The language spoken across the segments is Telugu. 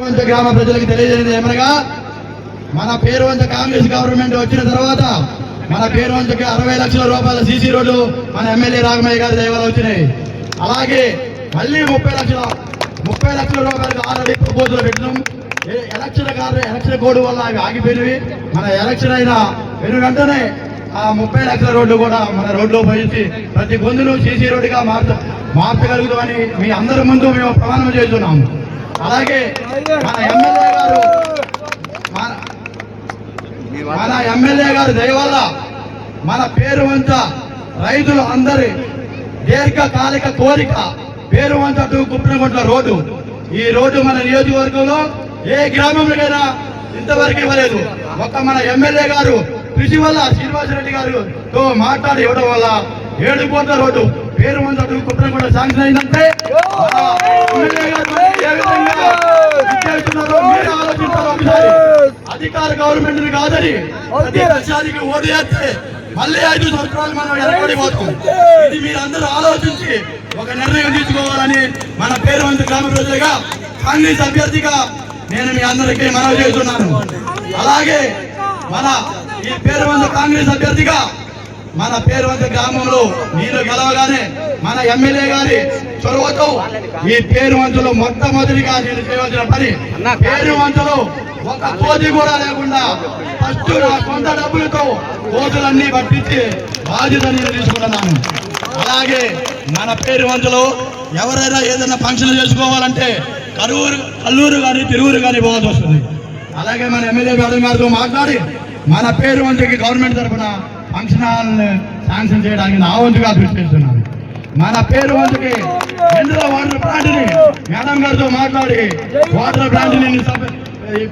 పేరువంత గ్రామ ప్రజలకు తెలియజేయడం ఏమనగా మన పేరువంత కాంగ్రెస్ గవర్నమెంట్ వచ్చిన తర్వాత మన పేరువంతకి అరవై లక్షల రూపాయల సీసీ రోడ్లు మన ఎమ్మెల్యే రాఘమయ్య గారి దయవల్ల వచ్చినాయి. అలాగే మళ్ళీ ముప్పై లక్షల ముప్పై లక్షల రూపాయలకు ఆల్రెడీ ప్రపోజల్ పెట్టినాం. ఎలక్షన్ కాదు ఎలక్షన్ కోడ్ వల్ల అవి ఆగిపోయినవి. మన ఎలక్షన్ అయిన వెను వెంటనే ఆ ముప్పై లక్షల రోడ్లు కూడా మన రోడ్లో పోయించి ప్రతి గొంతును సీసీ రోడ్డుగా మార్చ మార్చగలుగుతామని మీ అందరి ముందు మేము ప్రమాణం చేస్తున్నాము అలాగే మన ఎమ్మెల్యే గారు మన ఎమ్మెల్యే గారు దయవల్ల మన పేరు వంచ రైతులు అందరి దీర్ఘకాలిక కోరిక పేరు వంచ టు కుప్పినగుంట్ల రోడ్డు. ఈ రోడ్డు మన నియోజకవర్గంలో ఏ గ్రామంలోకైనా ఇంతవరకు ఇవ్వలేదు. ఒక మన ఎమ్మెల్యే గారు కృషి వల్ల శ్రీనివాసరెడ్డి గారు తో మాట్లాడి ఇవ్వడం వల్ల ఏడు కోట్ల రోడ్డు పేరు వంచ టు కుప్పినగుంట్ల శాంక్షన్ అయిందంటే మన ఎమ్మెల్యే గారు ఏ విధంగా విచ్చేస్తున్నారో మీరే ఆలోచించాలి ఒకసారి అధికార గవర్నమెంట్ కాదని ప్రతి దేశానికి ఓటు చేస్తే మళ్ళీ ఐదు సంవత్సరాలు మనం వెనకబడిపోతాం ఇది మీరందరూ ఆలోచించి ఒక నిర్ణయం తీసుకోవాలని మన పేరు వంతు గ్రామ ప్రజలుగా కాంగ్రెస్ అభ్యర్థిగా నేను మీ అందరికీ మనవి చేస్తున్నాను. అలాగే మన ఈ పేరు వంతు కాంగ్రెస్ అభ్యర్థిగా మన పేరువంత గ్రామంలో నేను గెలవగానే మన ఎమ్మెల్యే గారి చొరవతో ఈ పేరువంతులు మొట్టమొదటిగా నేను చేయవలసిన పని. పేరువంతులు ఒక కోతి కూడా లేకుండా ఫస్ట్ నా సొంత డబ్బులతో కోతులన్నీ పట్టించి బాధ్యత నేను తీసుకుంటున్నాను. అలాగే మన పేరువంతులు ఎవరైనా ఏదైనా ఫంక్షన్ చేసుకోవాలంటే కరూరు కల్లూరు కానీ తిరువురు కానీ పోవాల్సి వస్తుంది. అలాగే మన ఎమ్మెల్యే మేడం గారితో మాట్లాడి మన పేరు వంతుకి గవర్నమెంట్ తరఫున ఫంక్షన్ హాల్ శాంక్షన్ చేయడానికి నా వంతుగా కృషి చేస్తున్నాను. మన పేరు వంతుకి ఎందులో వాటర్ ప్లాంట్ని మేడం గారితో మాట్లాడి వాటర్ ప్లాంట్ని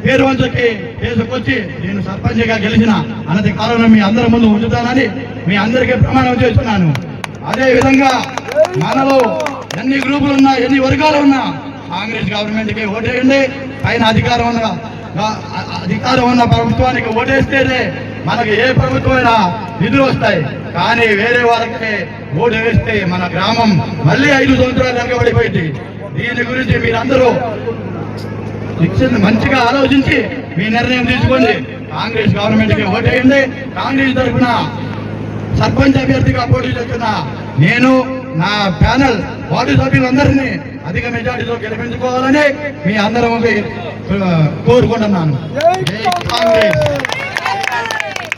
పేరు వంతుకి తీసుకొచ్చి నేను సర్పంచ్గా గెలిచిన అన్నది కారణం మీ అందరి ముందు ఉంచుతానని మీ అందరికీ ప్రమాణం చేస్తున్నాను. అదే విధంగా మనలో ఎన్ని గ్రూపులు ఉన్నా ఎన్ని వర్గాలు ఉన్నా కాంగ్రెస్ గవర్నమెంట్కి ఓటేయండి. పైన అధికారం ఉన్న అధికారం ఉన్న ప్రభుత్వానికి ఓటేస్తేనే మనకి ఏ ప్రభుత్వమైనా నిధులు వస్తాయి. కానీ వేరే వాళ్ళకి ఓటు వేస్తే మన గ్రామం మళ్ళీ ఐదు సంవత్సరాలు వెనకబడిపోయింది. దీని గురించి మీరందరూ శిక్షణ మంచిగా ఆలోచించి మీ నిర్ణయం తీసుకోండి. కాంగ్రెస్ గవర్నమెంట్కి ఓటేయండి. కాంగ్రెస్ తరఫున సర్పంచ్ అభ్యర్థిగా పోటీ చేస్తున్న నేను నా ప్యానల్ వార్డు సభ్యులందరినీ అధిక మెజార్టీతో గెలిపించుకోవాలని మీ అందరం కోరుకుంటున్నాను. కాంగ్రెస్!